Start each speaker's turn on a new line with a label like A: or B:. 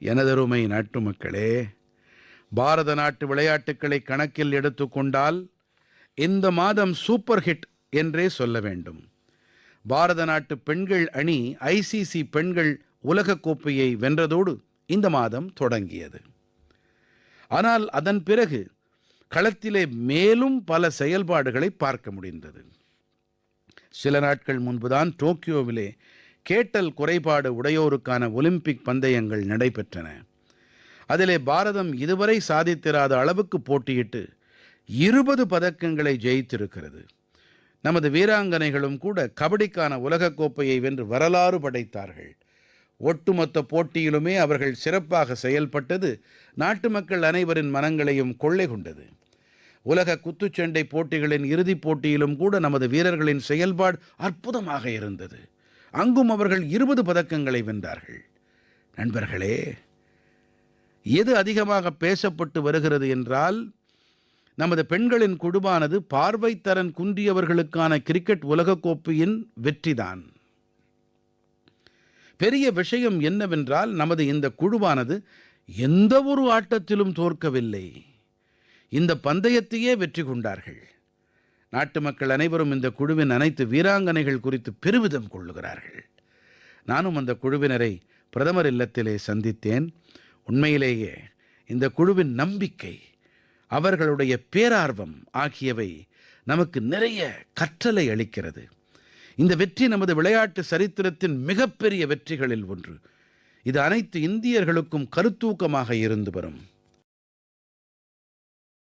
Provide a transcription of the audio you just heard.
A: எனதருமை நாட்டு மக்களே பாரத நாட்டு விளையாட்டுக்களை கணக்கில் எடுத்துக்கொண்டால் இந்த மாதம் சூப்பர் ஹிட் என்றே சொல்ல வேண்டும். பாரத நாட்டு பெண்கள் அணி ஐசிசி பெண்கள் உலகக் கோப்பையை வென்றதோடு இந்த மாதம் தொடங்கியது. ஆனால் அதன் பிறகு களத்திலே மேலும் பல செயல்பாடுகளை பார்க்க முடிந்தது. சில நாட்கள் முன்புதான் டோக்கியோவிலே கேட்டல் குறைபாடு உடையோருக்கான ஒலிம்பிக் பந்தயங்கள் நடைபெற்றன. அதிலே பாரதம் இதுவரை சாதித்திராத அளவுக்கு போட்டியிட்டு இருபது பதக்கங்களை ஜெயித்திருக்கிறது. நமது வீராங்கனைகளும் கூட கபடிக்கான உலகக் கோப்பையை வென்று வரலாறு படைத்தார்கள். ஒட்டுமொத்த போட்டியிலுமே அவர்கள் சிறப்பாக செயல்பட்டது நாட்டு மக்கள் அனைவரின் மனங்களையும் கொள்ளை கொண்டது. உலக குத்துச்சண்டை போட்டிகளின் இறுதிப் போட்டியிலும் கூட நமது வீரர்களின் செயல்பாடு அற்புதமாக இருந்தது. அங்கும் அவர்கள் இருபது பதக்கங்களை வென்றார்கள். நண்பர்களே எது அதிகமாக பேசப்பட்டு வருகிறது என்றால் நமது பெண்களின் குழுவானது பார்வைத்தரன் குன்றியவர்களுக்கான கிரிக்கெட் உலகக்கோப்பையின் வெற்றிதான். பெரிய விஷயம் என்னவென்றால் நமது இந்த குழுவானது எந்த ஒரு ஆட்டத்திலும் தோற்கவில்லை. இந்த பந்தயத்தையே வெற்றி கொண்டார்கள். நாட்டு மக்கள் அனைவரும் இந்த குழுவின் அனைத்து வீராங்கனைகள் குறித்து பெருமிதம் கொள்ளுகிறார்கள். நானும் அந்த குழுவினரை பிரதமர் இல்லத்திலே சந்தித்தேன். உண்மையிலேயே இந்த குழுவின் நம்பிக்கை அவர்களுடைய பேரார்வம் ஆகியவை நமக்கு நிறைய கற்றலை அளிக்கிறது. இந்த வெற்றி நமது விளையாட்டு சரித்திரத்தின் மிகப்பெரிய வெற்றிகளில் ஒன்று. இது அனைத்து இந்தியர்களுக்கும் கருத்தூக்கமாக இருந்து வரும்.